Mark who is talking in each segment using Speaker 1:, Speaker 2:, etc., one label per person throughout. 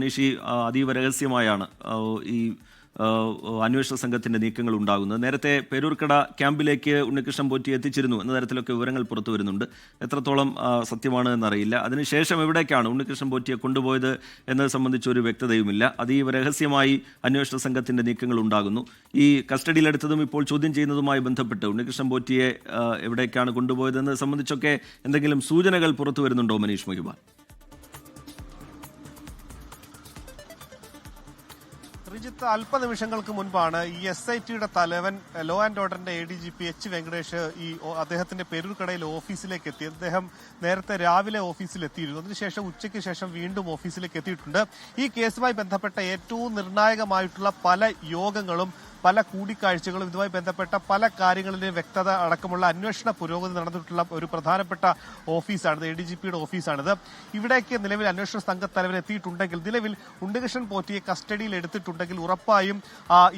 Speaker 1: മനീഷ് അതീവ രഹസ്യമായാണ് ഈ അന്വേഷണ സംഘത്തിന്റെ നീക്കങ്ങൾ ഉണ്ടാകുന്നത്. നേരത്തെ പേരൂർക്കട ക്യാമ്പിലേക്ക് ഉണ്ണികൃഷ്ണൻ പോറ്റി എത്തിച്ചിരുന്നു എന്ന തരത്തിലൊക്കെ വിവരങ്ങൾ പുറത്തു വരുന്നുണ്ട്. എത്രത്തോളം സത്യമാണ് എന്നറിയില്ല. അതിനുശേഷം എവിടേക്കാണ് ഉണ്ണികൃഷ്ണൻ പോറ്റിയെ കൊണ്ടുപോയത് എന്നത് സംബന്ധിച്ച് ഒരു വ്യക്തതയുമില്ല. അതീവ രഹസ്യമായി അന്വേഷണ സംഘത്തിന്റെ നീക്കങ്ങൾ ഉണ്ടാകുന്നു. ഈ കസ്റ്റഡിയിലെടുത്തതും ഇപ്പോൾ ചോദ്യം ചെയ്യുന്നതുമായി ബന്ധപ്പെട്ട് ഉണ്ണികൃഷ്ണൻ പോറ്റിയെ എവിടേക്കാണ് കൊണ്ടുപോയത് എന്നത് സംബന്ധിച്ചൊക്കെ എന്തെങ്കിലും സൂചനകൾ പുറത്തു വരുന്നുണ്ടോ മനീഷ് മൊഹിബാൻ
Speaker 2: അല്പനിമിഷങ്ങൾക്ക് മുൻപാണ് ഈ എസ് ഐ ടിയുടെ തലവൻ ലോ ആൻഡ് ഓർഡറിന്റെ A D G P H Venkatesh ഈ അദ്ദേഹത്തിന്റെ പെരൂർക്കടയിൽ ഓഫീസിലേക്ക് എത്തി. അദ്ദേഹം നേരത്തെ രാവിലെ ഓഫീസിൽ എത്തിയിരുന്നു അതിനുശേഷം ഉച്ചയ്ക്ക് ശേഷം വീണ്ടും ഓഫീസിലേക്ക് എത്തിയിട്ടുണ്ട്. ഈ കേസുമായി ബന്ധപ്പെട്ട ഏറ്റവും നിർണായകമായിട്ടുള്ള പല യോഗങ്ങളും പല കൂടിക്കാഴ്ചകളും ഇതുമായി ബന്ധപ്പെട്ട പല കാര്യങ്ങളിലും വ്യക്തത അടക്കമുള്ള അന്വേഷണ പുരോഗതി നടന്നിട്ടുള്ള ഒരു പ്രധാനപ്പെട്ട ഓഫീസാണിത് എ ഡി ജി പിയുടെ ഓഫീസാണിത്. ഇവിടേക്ക് നിലവിൽ അന്വേഷണ സംഘത്തലവൻ എത്തിയിട്ടുണ്ടെങ്കിൽ നിലവിൽ ഉണ്ണികൃഷ്ണൻ പോറ്റിയെ കസ്റ്റഡിയിൽ എടുത്തിട്ടുണ്ടെങ്കിൽ ഉറപ്പായും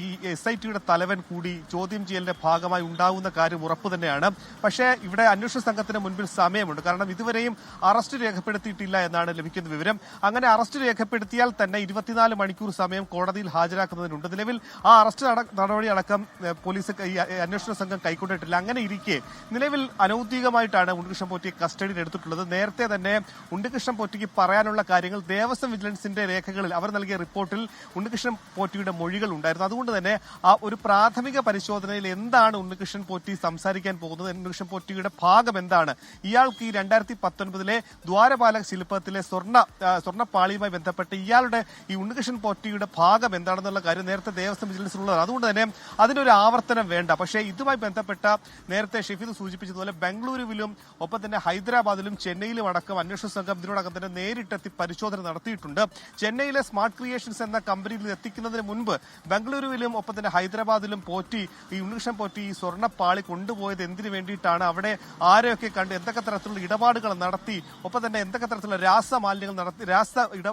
Speaker 2: ഈ എസ് ഐ ടിയുടെ തലവൻ കൂടി ചോദ്യം ചെയ്യലിന്റെ ഭാഗമായി ഉണ്ടാകുന്ന കാര്യം ഉറപ്പ് തന്നെയാണ്. പക്ഷേ ഇവിടെ അന്വേഷണ സംഘത്തിന് മുൻപിൽ സമയമുണ്ട്. കാരണം ഇതുവരെയും അറസ്റ്റ് രേഖപ്പെടുത്തിയിട്ടില്ല എന്നാണ് ലഭിക്കുന്ന വിവരം. അങ്ങനെ അറസ്റ്റ് രേഖപ്പെടുത്തിയാൽ തന്നെ ഇരുപത്തിനാല് മണിക്കൂർ സമയം കോടതിയിൽ ഹാജരാക്കുന്നതിനുണ്ട്. നിലവിൽ ആ അറസ്റ്റ് നടപടി അടക്കം പോലീസ് ഈ അന്വേഷണ സംഘം കൈക്കൊണ്ടിട്ടില്ല. അങ്ങനെ ഇരിക്കെ നിലവിൽ അനൌദ്യോഗികമായിട്ടാണ് ഉണ്ണികൃഷ്ണൻ പോറ്റിയെ കസ്റ്റഡിയിൽ എടുത്തിട്ടുള്ളത്. നേരത്തെ തന്നെ ഉണ്ണികൃഷ്ണൻ പോറ്റിക്ക് പറയാനുള്ള കാര്യങ്ങൾ ദേവസ്വം വിജിലൻസിന്റെ രേഖകളിൽ അവർ നൽകിയ റിപ്പോർട്ടിൽ ഉണ്ണികൃഷ്ണൻ പോറ്റിയുടെ മൊഴികൾ ഉണ്ടായിരുന്നു. അതുകൊണ്ട് തന്നെ ആ ഒരു പ്രാഥമിക പരിശോധനയിൽ എന്താണ് ഉണ്ണികൃഷ്ണൻ പോറ്റി സംസാരിക്കാൻ പോകുന്നത് ഉണ്ണികൃഷ്ണൻ പോറ്റിയുടെ ഭാഗം എന്താണ്? ഇയാൾക്ക് ഈ രണ്ടായിരത്തി പത്തൊൻപതിലെ ദ്വാരപാലക ശില്പത്തിലെ സ്വർണ സ്വർണപ്പാളിയുമായി ബന്ധപ്പെട്ട് ഇയാളുടെ ഈ ഉണ്ണികൃഷ്ണൻ പോറ്റിയുടെ ഭാഗം എന്താണെന്നുള്ള കാര്യം നേരത്തെ ദേവസ്വം വിജിലൻസിലുള്ളതാണ് അതുകൊണ്ട് തന്നെ അതിനൊരു ആവർത്തനം വേണ്ട. പക്ഷേ ഇതുമായി ബന്ധപ്പെട്ട നേരത്തെ ഷെഫീദ് സൂചിപ്പിച്ചതുപോലെ ബംഗളൂരുവിലും ഒപ്പം തന്നെ ഹൈദരാബാദിലും ചെന്നൈയിലും അടക്കം അന്വേഷണ സംഘം ഇതിനോടകം തന്നെ നേരിട്ടെത്തി പരിശോധന നടത്തിയിട്ടുണ്ട്. ചെന്നൈയിലെ സ്മാർട്ട് ക്രിയേഷൻസ് എന്ന കമ്പനിയിൽ എത്തിക്കുന്നതിന് മുൻപ് ബംഗളൂരുവിലും ഒപ്പം തന്നെ ഹൈദരാബാദിലും പോറ്റി ഈ ഉണ്ണികൃഷ്ണൻ പോറ്റി ഈ സ്വർണപ്പാളി കൊണ്ടുപോയത് എന്തിനു വേണ്ടിയിട്ടാണ്? അവിടെ ആരെയൊക്കെ കണ്ട് എന്തൊക്കെ തരത്തിലുള്ള ഇടപാടുകൾ നടത്തി ഒപ്പം തന്നെ എന്തൊക്കെ തരത്തിലുള്ള രാസമാലിന്യങ്ങൾ നടത്തി രാസ ഇട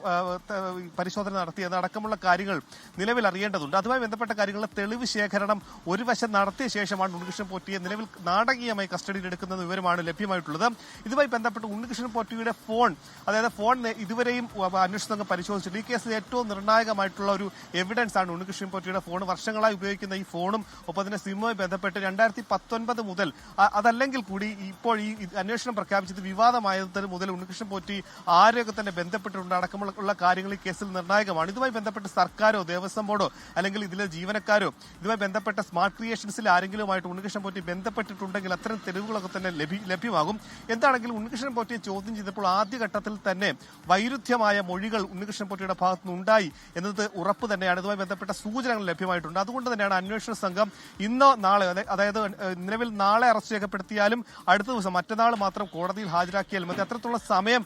Speaker 2: പരിശോധന നടത്തി എന്നടക്കമുള്ള കാര്യങ്ങൾ നിലവിൽ അറിയേണ്ടതുണ്ട്. അതുമായി ബന്ധപ്പെട്ട കാര്യങ്ങളിൽ തെളിവ് ശേഖരണം ഒരു വശം നടത്തിയ ശേഷമാണ് ഉണ്ണികൃഷ്ണൻ പോറ്റിയെ നിലവിൽ നാടകീയമായി കസ്റ്റഡിയിൽ എടുക്കുന്ന വിവരമാണ് ലഭ്യമായിട്ടുള്ളത്. ഇതുമായി ബന്ധപ്പെട്ട് ഉണ്ണികൃഷ്ണൻ പോറ്റിയുടെ ഫോൺ അതായത് ഫോൺ ഇതുവരെയും അന്വേഷണ സംഘം പരിശോധിച്ചിട്ടുണ്ട് ഈ കേസിൽ ഏറ്റവും നിർണായകമായിട്ടുള്ള ഒരു എവിഡൻസ് ആണ് ഉണ്ണികൃഷ്ണൻ പോറ്റിയുടെ ഫോൺ. വർഷങ്ങളായി ഉപയോഗിക്കുന്ന ഈ ഫോണും ഒപ്പം തന്നെ സിമ്മുമായി ബന്ധപ്പെട്ട് രണ്ടായിരത്തി പത്തൊൻപത് മുതൽ അതല്ലെങ്കിൽ കൂടി ഇപ്പോൾ ഈ അന്വേഷണം പ്രഖ്യാപിച്ചത് വിവാദമായത് മുതൽ ഉണ്ണികൃഷ്ണൻ പോറ്റി ആരെയൊക്കെ തന്നെ ബന്ധപ്പെട്ടിട്ടുണ്ട്. അടക്കമുള്ള കാര്യങ്ങൾ ഈ കേസിൽ നിർണായകമാണ്. ഇതുമായി ബന്ധപ്പെട്ട് സർക്കാരോ ദേവസ്വം ബോർഡോ അല്ലെങ്കിൽ ഇതിലെ ജീവനക്കാരോ ഇതുമായി ബന്ധപ്പെട്ട സ്മാർട്ട് ക്രിയേഷൻസിൽ ആരെങ്കിലുമായിട്ട് ഉണ്ണികൃഷ്ണൻ പോറ്റി ബന്ധപ്പെട്ടിട്ടുണ്ടെങ്കിൽ അത്തരം തെളിവുകളൊക്കെ തന്നെ ലഭി- ലഭ്യമാകും. എന്താണെങ്കിലും ഉണ്ണികൃഷ്ണൻ പോറ്റിയെ ചോദ്യം ചെയ്തപ്പോൾ ആദ്യഘട്ടത്തിൽ തന്നെ വൈരുദ്ധ്യമായ മൊഴികൾ ഉണ്ണികൃഷ്ണൻ പോറ്റിയുടെ ഭാഗത്തുനിന്ന് ഉണ്ടായി എന്നത് ഉറപ്പ് തന്നെയാണ്. ഇതുമായി ബന്ധപ്പെട്ട സൂചനകൾ ലഭ്യമായിട്ടുണ്ട്. അതുകൊണ്ട് തന്നെയാണ് അന്വേഷണ സംഘം ഇന്നോ നാളെ അതായത് നിലവിൽ നാളെ അറസ്റ്റ് രേഖപ്പെടുത്തിയാലും അടുത്ത ദിവസം മറ്റന്നാൾ മാത്രം കോടതിയിൽ ഹാജരാക്കിയാലും മതി. അത്രത്തോളം സമയം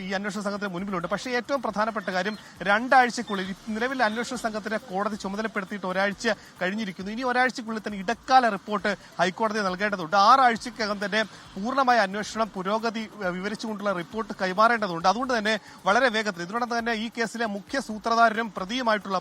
Speaker 2: ഈ അന്വേഷണ സംഘത്തിന് മുൻപിലുണ്ട്. പക്ഷേ ഏറ്റവും പ്രധാനപ്പെട്ട കാര്യം രണ്ടാഴ്ചക്കുള്ളിൽ നിലവിൽ അന്വേഷണ സംഘത്തിന് കോടതി ചുമതലപ്പെടുത്തിയിട്ട് ഒരാഴ്ച കഴിഞ്ഞിരിക്കുന്നു. ഇനി ഒരാഴ്ചക്കുള്ളിൽ തന്നെ ഇടക്കാല റിപ്പോർട്ട് ഹൈക്കോടതി നൽകേണ്ടതുണ്ട്. ആറാഴ്ചക്കകം തന്നെ പൂർണമായ അന്വേഷണം പുരോഗതി വിവരിച്ചുകൊണ്ടുള്ള റിപ്പോർട്ട് കൈമാറേണ്ടതുണ്ട്. അതുകൊണ്ട് തന്നെ വളരെ വേഗത്തിൽ ഇതിനോടൊപ്പം തന്നെ ഈ കേസിലെ മുഖ്യ സൂത്രധാരനും പ്രതിയുമായിട്ടുള്ള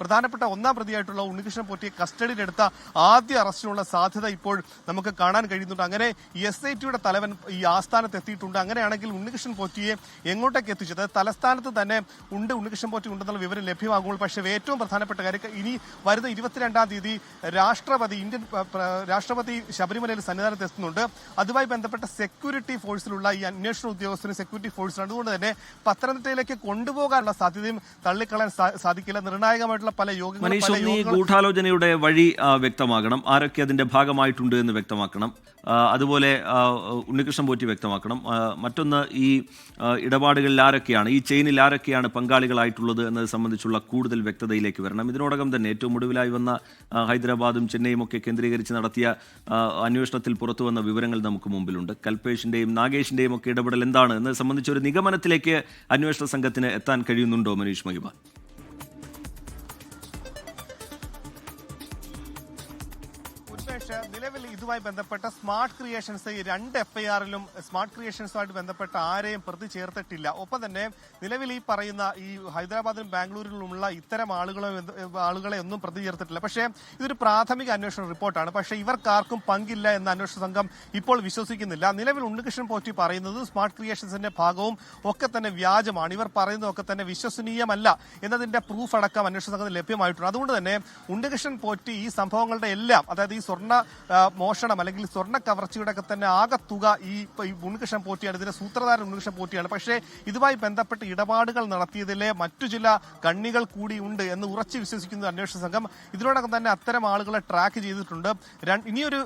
Speaker 2: പ്രധാനപ്പെട്ട ഒന്നാം പ്രതിയായിട്ടുള്ള ഉണ്ണികൃഷ്ണൻ പോറ്റിയെ കസ്റ്റഡിയിലെടുത്ത ആദ്യ അറസ്റ്റിനുള്ള സാധ്യത ഇപ്പോൾ നമുക്ക് കാണാൻ കഴിയുന്നുണ്ട്. അങ്ങനെ എസ് ഐ ടിയുടെ തലവൻ ഈ ആസ്ഥാനത്ത് എത്തിയിട്ടുണ്ട്. അങ്ങനെയാണെങ്കിൽ ഉണ്ണികൃഷ്ണൻ പോറ്റിയെ എങ്ങോട്ടേക്ക് എത്തിച്ചത്? തലസ്ഥാനത്ത് തന്നെ ഉണ്ട് ഉണ്ണികൃഷ്ണൻ പോറ്റി ഉണ്ടെന്നുള്ള വിവരം ലഭ്യമാകുമ്പോൾ പക്ഷേ ഏറ്റവും പ്രധാനപ്പെട്ട കാര്യം ഇനി വരുന്ന ഇരുപത്തിരണ്ടാം തീയതി രാഷ്ട്രപതി ഇന്ത്യൻ രാഷ്ട്രപതി ശബരിമലയിൽ സന്നിധാനത്ത് എത്തുന്നുണ്ട്. അതുമായി ബന്ധപ്പെട്ട സെക്യൂരിറ്റി ഫോഴ്സിലുള്ള ഈ അന്വേഷണ ഉദ്യോഗസ്ഥന് സെക്യൂരിറ്റി ഫോഴ്സിന് അതുകൊണ്ട് തന്നെ പത്തനംതിട്ടയിലേക്ക് കൊണ്ടുപോകാനുള്ള സാധ്യതയും തള്ളിക്കളയാൻ സാധിക്കില്ല. നിർണായകമായിട്ടുള്ള പല യോഗങ്ങളും
Speaker 1: ഗൂഢാലോചനയുടെ വഴി വ്യക്തമാകണം. ആരൊക്കെ അതിന്റെ ഭാഗമായിട്ടുണ്ട് എന്ന് വ്യക്തമാക്കണം. അതുപോലെ ഉണ്ണികൃഷ്ണൻ പോറ്റി വ്യക്തമാക്കണം. മറ്റൊന്ന് ഈ ഇടപാടുകളിൽ ആരൊക്കെയാണ് ഈ ചെയിനിൽ ആരൊക്കെയാണ് പങ്കാളികളായിട്ടുള്ളത് എന്നത് സംബന്ധിച്ചുള്ള കൂടുതൽ വ്യക്തതയിലേക്ക് വരണം. ഇതിനോടകം തന്നെ ഏറ്റവും ഒടുവിലായി വന്ന ഹൈദരാബാദും ചെന്നൈയും ഒക്കെ കേന്ദ്രീകരിച്ച് നടത്തിയ അന്വേഷണത്തിൽ പുറത്തു വന്ന വിവരങ്ങൾ നമുക്ക് മുമ്പിലുണ്ട്. കൽപേഷിന്റെയും നാഗേഷിന്റെയും ഒക്കെ ഇടപെടൽ എന്താണ് എന്നത് സംബന്ധിച്ച ഒരു നിഗമനത്തിലേക്ക് അന്വേഷണ സംഘത്തിന് എത്താൻ കഴിയുന്നുണ്ടോ മനീഷ് മഹിബ
Speaker 2: നിലവിൽ ഇതുമായി ബന്ധപ്പെട്ട സ്മാർട്ട് ക്രിയേഷൻസ് ഈ രണ്ട് എഫ്ഐആറിലും സ്മാർട്ട് ക്രിയേഷൻസുമായിട്ട് ബന്ധപ്പെട്ട ആരെയും പ്രതി ചേർത്തിട്ടില്ല. ഒപ്പം തന്നെ നിലവിൽ ഈ പറയുന്ന ഈ ഹൈദരാബാദിലും ബാംഗ്ലൂരിലുമുള്ള ഇത്തരം ആളുകളെ ആളുകളെ ഒന്നും പ്രതി ചേർത്തിട്ടില്ല. പക്ഷേ ഇതൊരു പ്രാഥമിക അന്വേഷണ റിപ്പോർട്ടാണ്. പക്ഷേ ഇവർക്കാർക്കും പങ്കില്ല എന്ന അന്വേഷണ സംഘം ഇപ്പോൾ വിശ്വസിക്കുന്നില്ല. നിലവിൽ ഉണ്ണികൃഷ്ണൻ പോറ്റി പറയുന്നത് സ്മാർട്ട് ക്രിയേഷൻസിന്റെ ഭാഗവും ഒക്കെ തന്നെ വ്യാജമാണ്. ഇവർ പറയുന്നതൊക്കെ തന്നെ വിശ്വസനീയമല്ല എന്നതിന്റെ പ്രൂഫ് അടക്കം അന്വേഷണ സംഘത്തിന് ലഭ്യമായിട്ടുണ്ട്. അതുകൊണ്ട് തന്നെ ഉണ്ണികൃഷ്ണൻ പോറ്റി ഈ സംഭവങ്ങളുടെ എല്ലാം അതായത് ഈ സ്വർണ മോഷണം അല്ലെങ്കിൽ സ്വർണ കവർച്ചയുടെ ഒക്കെ തന്നെ ആകെ തുക ഈ ഉണ്ണികൃഷ്ണൻ പോറ്റിയാണ് ഇതിന്റെ സൂത്രധാരൻ ഉണ്ണികൃഷ്ണൻ പോറ്റിയാണ്. പക്ഷേ ഇതുമായി ബന്ധപ്പെട്ട് ഇടപാടുകൾ നടത്തിയതിലെ മറ്റു ചില കണ്ണികൾ കൂടി ഉണ്ട് എന്ന് ഉറച്ച് വിശ്വസിക്കുന്ന അന്വേഷണ സംഘം ഇതിനോടകം തന്നെ അത്തരം ആളുകളെ ട്രാക്ക് ചെയ്തിട്ടുണ്ട്. ഇനിയൊരു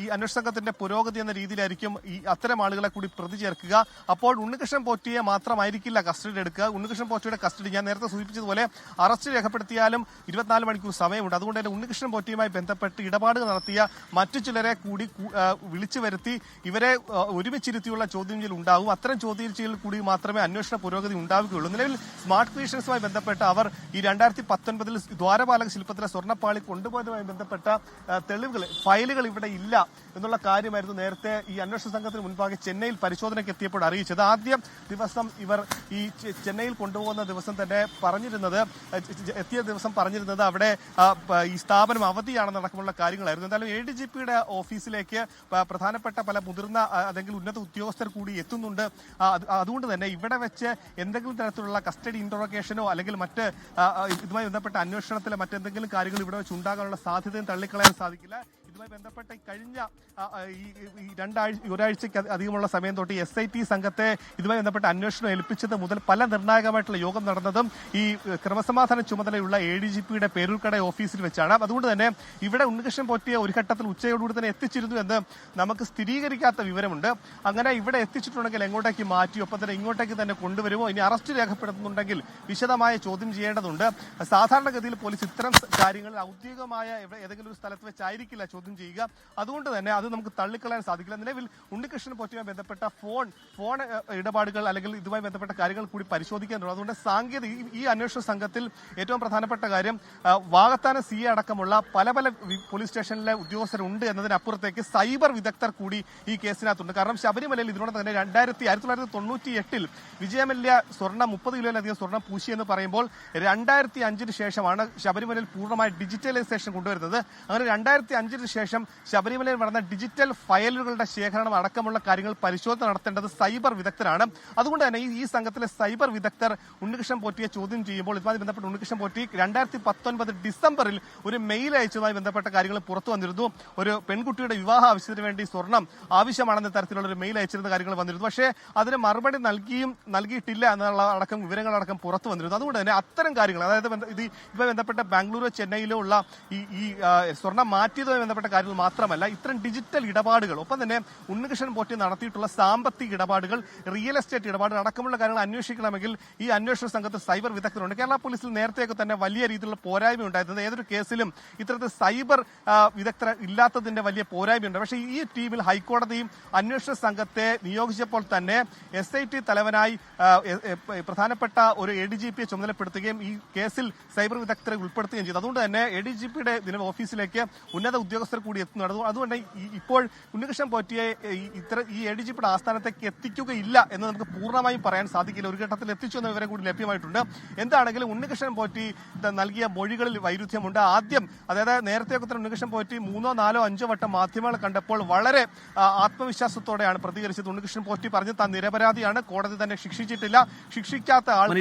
Speaker 2: ഈ അന്വേഷണ സംഘത്തിന്റെ പുരോഗതി എന്ന രീതിയിലായിരിക്കും ഈ അത്തരം ആളുകളെ കൂടി പ്രതി ചേർക്കുക. അപ്പോൾ ഉണ്ണികൃഷ്ണൻ പോറ്റിയെ മാത്രമായിരിക്കില്ല കസ്റ്റഡി എടുക്കുക. ഉണ്ണികൃഷ്ണൻ പോറ്റിയുടെ കസ്റ്റഡി ഞാൻ നേരത്തെ സൂചിപ്പിച്ചതുപോലെ അറസ്റ്റ് രേഖപ്പെടുത്തിയാലും ഇരുപത്തിനാല് മണിക്കൂർ സമയമുണ്ട്. അതുകൊണ്ട് തന്നെ ഉണ്ണികൃഷ്ണൻ പോറ്റിയുമായി ബന്ധപ്പെട്ട് ഇടപാടുകൾ നടത്തിയ മറ്റു ചിലരെ കൂടി വിളിച്ചു വരുത്തി ഇവരെ ഒരുമിച്ചിരുത്തിയുള്ള ചോദ്യം ചെയ്യൽ ഉണ്ടാവും. അത്തരം ചോദ്യം ചെയ്യൽ കൂടി മാത്രമേ അന്വേഷണ പുരോഗതി ഉണ്ടാവുകയുള്ളൂ. നിലവിൽ സ്മാർട്ട് ക്രിയേഷൻസുമായി ബന്ധപ്പെട്ട അവർ ഈ രണ്ടായിരത്തി പത്തൊൻപതിൽ ദ്വാരപാലക ശില്പത്തിലെ സ്വർണപ്പാളി കൊണ്ടുപോയതുമായി ബന്ധപ്പെട്ട തെളിവുകൾ ഫയലുകൾ ഇവിടെ ഇല്ല എന്നുള്ള കാര്യമായിരുന്നു നേരത്തെ ഈ അന്വേഷണ സംഘത്തിന് മുൻപാകെ ചെന്നൈയിൽ പരിശോധനയ്ക്ക് എത്തിയപ്പോൾ അറിയിച്ചത്. ആദ്യ ദിവസം ഇവർ ഈ ചെന്നൈയിൽ കൊണ്ടുപോകുന്ന ദിവസം തന്നെ പറഞ്ഞിരുന്നത് എത്തിയ ദിവസം പറഞ്ഞിരുന്നത് അവിടെ ഈ സ്ഥാപനം അവധിയാണെന്നടക്കമുള്ള കാര്യങ്ങളായിരുന്നു. എന്തായാലും എ ഡി ജി പിയുടെ ഓഫീസിലേക്ക് പ്രധാനപ്പെട്ട പല മുതിർന്ന അല്ലെങ്കിൽ ഉന്നത ഉദ്യോഗസ്ഥർ കൂടി എത്തുന്നുണ്ട്. അതുകൊണ്ട് തന്നെ ഇവിടെ വെച്ച് എന്തെങ്കിലും തരത്തിലുള്ള കസ്റ്റഡി ഇൻട്രോഗേഷനോ അല്ലെങ്കിൽ മറ്റ് ഇതുമായി ബന്ധപ്പെട്ട അന്വേഷണത്തിലെ മറ്റെന്തെങ്കിലും കാര്യങ്ങൾ ഇവിടെ വെച്ച് ഉണ്ടാകാനുള്ള സാധ്യതയും തള്ളിക്കളയാൻ സാധിക്കില്ല. ഇതുമായി ബന്ധപ്പെട്ട കഴിഞ്ഞ ഈ രണ്ടാഴ്ച ഒരാഴ്ചയ്ക്ക് അധികമുള്ള സമയം തൊട്ട് എസ് ഐ ടി സംഘത്തെ ഇതുമായി ബന്ധപ്പെട്ട അന്വേഷണം ഏൽപ്പിച്ചത് മുതൽ പല നിർണായകമായിട്ടുള്ള യോഗം നടന്നതും ഈ ക്രമസമാധാന ചുമതലയുള്ള എ ഡി ജി പിയുടെ പേരൂർക്കട ഓഫീസിൽ വെച്ചാണ്. അതുകൊണ്ട് തന്നെ ഇവിടെ ഉണ്ണികൃഷ്ണൻ പോറ്റിയ ഒരു ഘട്ടത്തിൽ ഉച്ചയോടുകൂടി തന്നെ എത്തിച്ചിരുന്നു എന്ന് നമുക്ക് സ്ഥിരീകരിക്കാത്ത വിവരമുണ്ട്. അങ്ങനെ ഇവിടെ എത്തിച്ചിട്ടുണ്ടെങ്കിൽ എങ്ങോട്ടേക്ക് മാറ്റി ഒപ്പം തന്നെ ഇങ്ങോട്ടേക്ക് തന്നെ കൊണ്ടുവരുമോ? ഇനി അറസ്റ്റ് രേഖപ്പെടുത്തുന്നുണ്ടെങ്കിൽ വിശദമായ ചോദ്യം ചെയ്യേണ്ടതുണ്ട്. സാധാരണഗതിയിൽ പോലീസ് ഇത്തരം കാര്യങ്ങളിൽ ഔദ്യോഗികമായ ഏതെങ്കിലും ഒരു സ്ഥലത്ത് വെച്ചായിരിക്കില്ല ചോദ്യം ചെയ്യുക. അതുകൊണ്ട് തന്നെ അത് നമുക്ക് തള്ളിക്കളയാൻ സാധിക്കില്ല. നിലവിൽ ഉണ്ണികൃഷ്ണൻ പോറ്റുമായി ബന്ധപ്പെട്ട ഫോൺ ഫോൺ ഇടപാടുകൾ അല്ലെങ്കിൽ ഇതുമായി ബന്ധപ്പെട്ട കാര്യങ്ങൾ കൂടി പരിശോധിക്കാനുണ്ട് അതുകൊണ്ട് സാങ്കേതിക ഈ- അന്വേഷണ സംഘത്തിൽ ഏറ്റവും പ്രധാനപ്പെട്ട കാര്യം വാഗത്താന സി എ അടക്കമുള്ള പല പല പോലീസ് സ്റ്റേഷനിലെ ഉദ്യോഗസ്ഥരുണ്ട് എന്നതിനപ്പുറത്തേക്ക് സൈബർ വിദഗ്ധർ കൂടി ഈ കേസിനകത്തുണ്ട്. കാരണം ശബരിമലയിൽ ഇതിനോട് തന്നെ രണ്ടായിരത്തി ആയിരത്തി തൊള്ളായിരത്തി തൊണ്ണൂറ്റി എട്ടിൽ വിജയമല്യ സ്വർണം മുപ്പത് കിലോയിലധികം സ്വർണം പൂശി എന്ന് പറയുമ്പോൾ രണ്ടായിരത്തി അഞ്ചിന് ശേഷമാണ് ശബരിമലയിൽ പൂർണമായി ഡിജിറ്റലൈസേഷൻ കൊണ്ടുവരുന്നത്. അങ്ങനെ രണ്ടായിരത്തി അഞ്ചിന് ശേഷം ശബരിമലയിൽ നടന്ന ഡിജിറ്റൽ ഫയലുകളുടെ ശേഖരണം അടക്കമുള്ള കാര്യങ്ങൾ പരിശോധന നടത്തേണ്ടത് സൈബർ വിദഗ്ധരാണ്. അതുകൊണ്ട് തന്നെ ഈ- സംഘത്തിലെ സൈബർ വിദഗ്ധർ ഉണ്ണികൃഷ്ണൻ പോറ്റിയെ ചോദ്യം ചെയ്യുമ്പോൾ ഇതുമായി ബന്ധപ്പെട്ട് ഉണ്ണികൃഷ്ണൻ പോറ്റി രണ്ടായിരത്തി പത്തൊൻപത് ഡിസംബറിൽ ഒരു മെയിൽ അയച്ചതുമായി ബന്ധപ്പെട്ട കാര്യങ്ങൾ പുറത്തു വന്നിരുന്നു. ഒരു പെൺകുട്ടിയുടെ വിവാഹ ആവശ്യത്തിന് വേണ്ടി സ്വർണം ആവശ്യമാണെന്ന തരത്തിലുള്ള ഒരു മെയിൽ അയച്ചിരുന്ന കാര്യങ്ങൾ വന്നിരുന്നു. പക്ഷേ അതിന് മറുപടി നൽകിയും നൽകിയിട്ടില്ല എന്നുള്ള അടക്കം വിവരങ്ങളടക്കം പുറത്തു വന്നിരുന്നു. അതുകൊണ്ട് തന്നെ അത്തരം കാര്യങ്ങൾ അതായത് ഇത് ഇതുമായി ബന്ധപ്പെട്ട ബാംഗ്ലൂരോ ചെന്നൈയിലോ ഉള്ള ഈ സ്വർണം മാറ്റിയതുമായി ബന്ധപ്പെട്ട കാര്യങ്ങൾ മാത്രമല്ല ഇത്തരം ഡിജിറ്റൽ ഇടപാടുകൾ ഒപ്പം തന്നെ ഉണ്ണികൃഷ്ണൻ പോറ്റി നടത്തിയിട്ടുള്ള സാമ്പത്തിക ഇടപാടുകൾ റിയൽ എസ്റ്റേറ്റ് ഇടപാടുകൾ അടക്കമുള്ള കാര്യങ്ങൾ അന്വേഷിക്കണമെങ്കിൽ ഈ അന്വേഷണ സംഘത്തിൽ സൈബർ വിദഗ്ധരുണ്ട്. കേരള പോലീസിൽ നേരത്തെയൊക്കെ തന്നെ വലിയ രീതിയിലുള്ള പോരായ്മ ഉണ്ടായിരുന്നത് ഏതൊരു കേസിലും ഇത്തരത്തിൽ സൈബർ വിദഗ്ധർ ഇല്ലാത്തതിന്റെ വലിയ പോരായ്മയുണ്ട് പക്ഷേ ഈ ടീമിൽ ഹൈക്കോടതിയും അന്വേഷണ സംഘത്തെ നിയോഗിച്ചപ്പോൾ തന്നെ എസ് ഐ ടി തലവനായി പ്രധാനപ്പെട്ട ഒരു എ ഡി ജി പിയെ ചുമതലപ്പെടുത്തുകയും ഈ കേസിൽ സൈബർ വിദഗ്ധരെ ഉൾപ്പെടുത്തുകയും ചെയ്തു. അതുകൊണ്ട് തന്നെ എ ഡി ജി പിയുടെ ഓഫീസിലേക്ക് ഉന്നത ഉദ്യോഗസ്ഥർ കൂടി എത്തുന്നു. അതുകൊണ്ട് ഇപ്പോൾ ഉണ്ണികൃഷ്ണൻ പോറ്റിയെ ഇത്ര ഈ എ ഡി ജിപിയുടെ ആസ്ഥാനത്തേക്ക് എത്തിക്കുകയില്ല എന്ന് നമുക്ക് പൂർണമായും പറയാൻ സാധിക്കില്ല. ഒരു ഘട്ടത്തിൽ എത്തിച്ചു എന്ന വിവരം കൂടി ലഭ്യമായിട്ടുണ്ട്. എന്താണെങ്കിലും ഉണ്ണികൃഷ്ണൻ പോറ്റി നൽകിയ മൊഴികളിൽ വൈരുദ്ധ്യമുണ്ട്. ആദ്യം അതായത് നേരത്തെയൊക്കെ തന്നെ ഉണ്ണികൃഷ്ണൻ പോറ്റി മൂന്നോ നാലോ അഞ്ചോ വട്ടം മാധ്യമങ്ങൾ കണ്ടപ്പോൾ വളരെ ആത്മവിശ്വാസത്തോടെയാണ് പ്രതികരിച്ചത്. ഉണ്ണികൃഷ്ണൻ പോറ്റി പറഞ്ഞു താൻ നിരപരാധിയാണ് കോടതി തന്നെ ശിക്ഷിച്ചിട്ടില്ല. ശിക്ഷിക്കാത്ത ആളുകൾ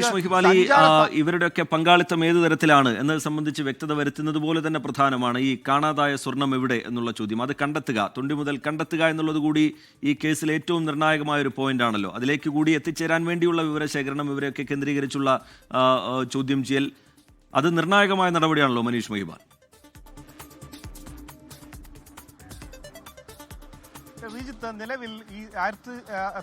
Speaker 1: ഇവരുടെയൊക്കെ പങ്കാളിത്തം ഏത് തരത്തിലാണ് എന്നത് സംബന്ധിച്ച് വ്യക്തത വരുത്തുന്നത് പോലെ തന്നെ പ്രധാനമാണ്. ഈ കാണാതായ സ്വർണം എവിടെ എന്നുള്ള ചോദ്യം. അത് കണ്ടെത്തുക. തൊണ്ടി മുതൽ കണ്ടെത്തുക എന്നുള്ളത് കൂടി ഈ കേസിൽ ഏറ്റവും നിർണായകമായ ഒരു പോയിന്റ് ആണല്ലോ. അതിലേക്ക് കൂടി എത്തിച്ചേരാൻ വേണ്ടിയുള്ള വിവരശേഖരണം ഇവരെയൊക്കെ കേന്ദ്രീകരിച്ചുള്ള ചോദ്യം ചെയ്യൽ. അത് നിർണായകമായ നടപടിയാണല്ലോ മനീഷ് മഹിബാൽ
Speaker 2: ശ്രീജിത്ത് നിലവിൽ ഈ ആയിരത്തി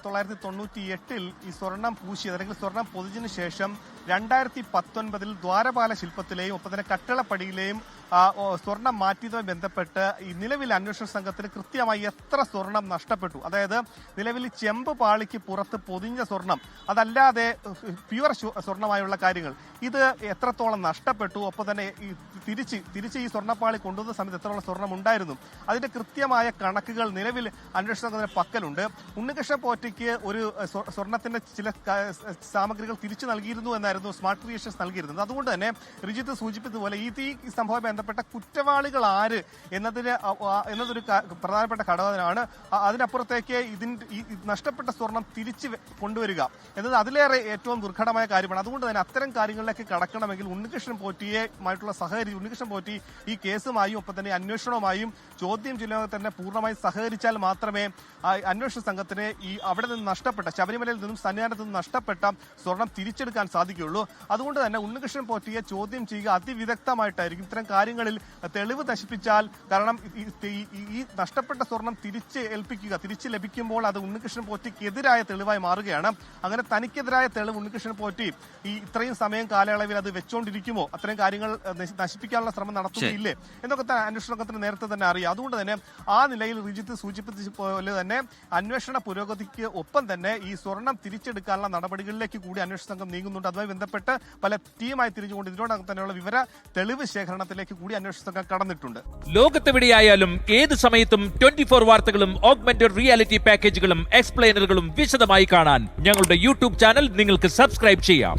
Speaker 2: തൊള്ളായിരത്തി തൊണ്ണൂറ്റി എട്ടിൽ ഈ സ്വർണം പൂശിയത് അല്ലെങ്കിൽ സ്വർണം പൊതിച്ചതിന് ശേഷം രണ്ടായിരത്തി പത്തൊൻപതിൽ ദ്വാരപാല ശില്പത്തിലെയും ഒപ്പം തന്നെ കട്ടിളപ്പടിയിലെയും സ്വർണം മാറ്റിയതുമായി ബന്ധപ്പെട്ട് ഈ നിലവിൽ അന്വേഷണ സംഘത്തിന് കൃത്യമായി എത്ര സ്വർണം നഷ്ടപ്പെട്ടു. അതായത് നിലവിൽ ചെമ്പ് പാളിക്ക് പുറത്ത് പൊതിഞ്ഞ സ്വർണം അതല്ലാതെ പ്യുവർ സ്വർണമായുള്ള കാര്യങ്ങൾ ഇത് എത്രത്തോളം നഷ്ടപ്പെട്ടു? ഒപ്പം തന്നെ ഈ തിരിച്ച് തിരിച്ച് ഈ സ്വർണപ്പാളി കൊണ്ടുവന്ന സമയത്ത് എത്രത്തോളം സ്വർണം ഉണ്ടായിരുന്നു? അതിന്റെ കൃത്യമായ കണക്കുകൾ നിലവിൽ അന്വേഷണ സംഘത്തിന്റെ പക്കലുണ്ട്. ഉണ്ണികൃഷ്ണ പോറ്റയ്ക്ക് ഒരു സ്വർണത്തിന്റെ ചില സാമഗ്രികൾ തിരിച്ചു നൽകിയിരുന്നു എന്നായിരുന്നു സ്മാർട്ട് ക്രിയേഷൻസ് നൽകിയിരുന്നത്. അതുകൊണ്ട് തന്നെ റിജിത്ത് സൂചിപ്പിച്ചതുപോലെ ഈ തീ സംഭവം ബന്ധപ്പെട്ട കുറ്റവാളികൾ ആര് എന്നതിന് എന്നതൊരു പ്രധാനപ്പെട്ട ഘടകമാണ് അതിനപ്പുറത്തേക്ക് ഇതിന്റെ നഷ്ടപ്പെട്ട സ്വർണം തിരിച്ചു കൊണ്ടുവരിക എന്നത് അതിലേറെ ഏറ്റവും ദുർഘടമായ കാര്യമാണ്. അതുകൊണ്ട് തന്നെ അത്തരം കാര്യങ്ങളിലേക്ക് കടക്കണമെങ്കിൽ ഉണ്ണികൃഷ്ണൻ പോറ്റിയുമായിട്ടുള്ള സഹകരി ഉണ്ണികൃഷ്ണൻ പോറ്റി ഈ കേസുമായും ഒപ്പം തന്നെ അന്വേഷണവുമായും ചോദ്യം ചെയ്യുന്നതിൽ തന്നെ പൂർണമായി സഹകരിച്ചാൽ മാത്രമേ അന്വേഷണ സംഘത്തിന് ഈ അവിടെ നിന്ന് നഷ്ടപ്പെട്ട ശബരിമലയിൽ നിന്നും സന്നിധാനത്ത് നിന്നും നഷ്ടപ്പെട്ട സ്വർണം തിരിച്ചെടുക്കാൻ സാധിക്കുകയുള്ളൂ അതുകൊണ്ട് തന്നെ ഉണ്ണികൃഷ്ണൻ പോറ്റിയെ ചോദ്യം ചെയ്യുക അതിവിദഗ്ധമായിട്ടായിരിക്കും. ഇത്തരം കാര്യങ്ങളിൽ തെളിവ് നശിപ്പിച്ചാൽ കാരണം ഈ- നഷ്ടപ്പെട്ട സ്വർണം തിരിച്ച് ഏൽപ്പിക്കുക തിരിച്ച് ലഭിക്കുമ്പോൾ അത് ഉണ്ണികൃഷ്ണൻ പോറ്റിക്കെതിരായ തെളിവായി മാറുകയാണ്. അങ്ങനെ തനിക്കെതിരായ തെളിവ് ഉണ്ണികൃഷ്ണൻ പോറ്റി ഈ ഇത്രയും സമയം കാലയളവിൽ അത് വെച്ചോണ്ടിരിക്കുമോ? അത്തരം കാര്യങ്ങൾ നശിപ്പിക്കാനുള്ള ശ്രമം നടത്തുകയില്ലേ? എന്നൊക്കെ തന്നെ അന്വേഷണ സംഘത്തിന് നേരത്തെ തന്നെ അറിയാം. അതുകൊണ്ട് തന്നെ ആ നിലയിൽ റിജിത്ത് സൂചിപ്പിച്ച പോലെ തന്നെ അന്വേഷണ പുരോഗതിക്ക് ഒപ്പം തന്നെ ഈ സ്വർണം തിരിച്ചെടുക്കാനുള്ള നടപടികളിലേക്ക് കൂടി അന്വേഷണ സംഘം നീങ്ങുന്നുണ്ട്. അതുമായി ബന്ധപ്പെട്ട് പല ടീമായി തിരിഞ്ഞുകൊണ്ട് ഇതിനോടകം തന്നെയുള്ള വിവര തെളിവ് ശേഖരണത്തിലേക്ക് കൂടി അന്വേഷണ സംഘം കടന്നിട്ടുണ്ട്.
Speaker 3: ലോകത്തെവിടെയായാലും ഏത് സമയത്തും ട്വന്റി ഫോർ വാർത്തകളും ഓഗ്മെന്റഡ് റിയാലിറ്റി പാക്കേജുകളും എക്സ്പ്ലെയിനറുകളും വിശദമായി കാണാൻ ഞങ്ങളുടെ യൂട്യൂബ് ചാനൽ നിങ്ങൾക്ക് സബ്സ്ക്രൈബ് ചെയ്യാം.